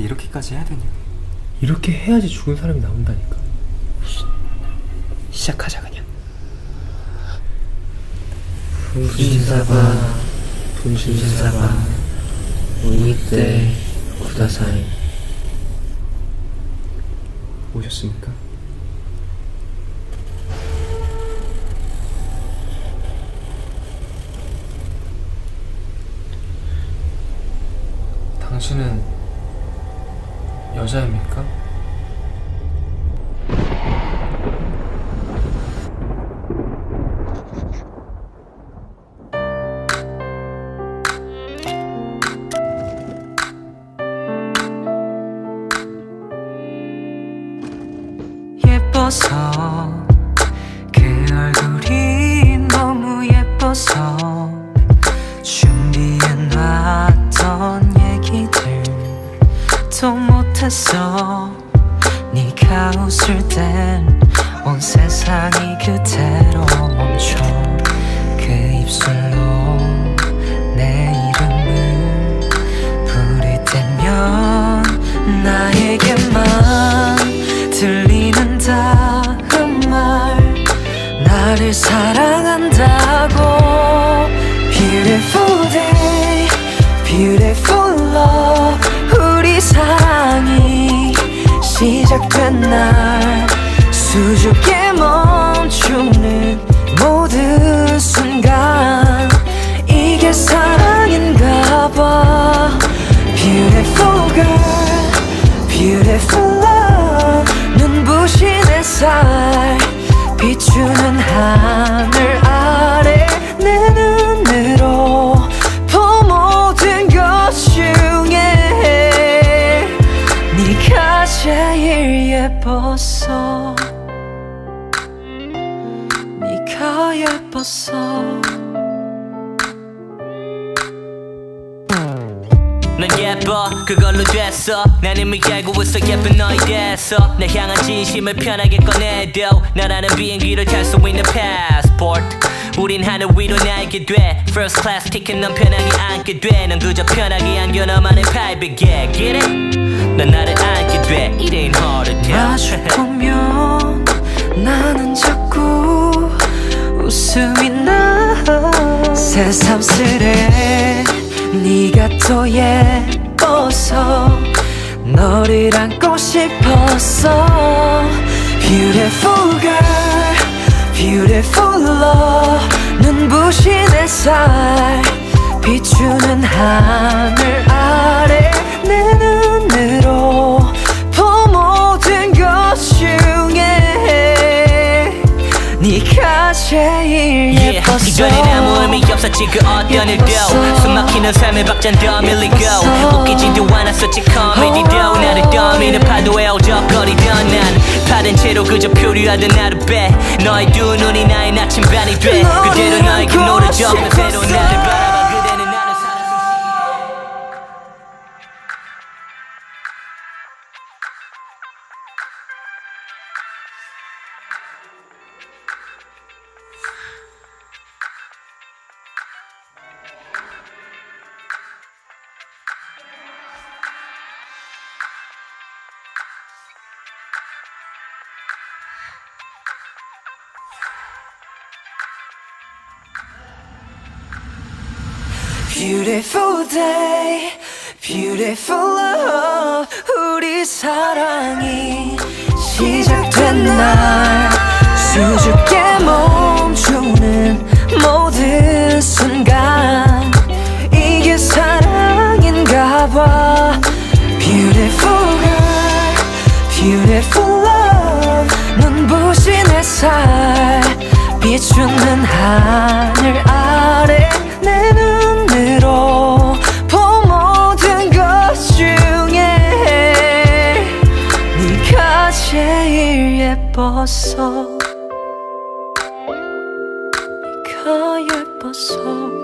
근데 이렇게까지 해야 되냐? 이렇게 해야지 죽은 사람이 나온다니까. 시작하자 그냥. 분신사바 분신사바 우익대 구다사이 오셨습니까? 당신은 여자입니까? 예뻐서 그 얼굴이 너무 예뻐서 준비해놨던 얘기들 또 못했어. 네가 웃을 땐 온 세상이 그대로 멈춰. 그 입술로 내 이름을 부를 때면 나에게만 들리는 다음 말. 나를 사랑한다고. Beautiful day, beautiful love 시작된 날 수줍게 멈추는 모든 순간 이게 사랑인가 봐 Beautiful girl, beautiful 예뻤어. 넌 예뻐. 그걸로 됐어. 난 이미 알고 있어. 예쁜 너에 대해서. 내 향한 진심을 편하게 꺼내도 너라는 비행기를 탈 수 있는 passport. 우린 하늘 위로 날게 돼. First class ticket 넌 편하게 앉게 돼넌 그저 편하게 안겨 너만의 private jet Get it? 넌 나를 안게 돼. It ain't hard to tell 새삼스레 네가 더 예뻐서 너를 안고 싶었어. Beautiful girl, beautiful love. 눈부신 햇살 비추는 하늘 아래 내 눈으로 본 모든 것 중에 네가 제일 Yeah, 예뻤어. 이 없었지 그 어떤 일도 숨막히는 삶의 박잔 더 밀리고 웃기지도 않았었지 코미디도 나를 떠미는 파도에 어적거리던 난 파된 채로 그저 표류하던 하루 배 너의 두 눈이 나의 나침반이 돼. 그대로 그 노를 적는 새로 나를 바라 Beautiful day, beautiful love 우리 사랑이 시작된 날 수줍게 멈추는 모든 순간 이게 사랑인가 봐 Beautiful girl, beautiful love 눈부신 햇살 비추는 하늘 예뻤어 네가 예뻤어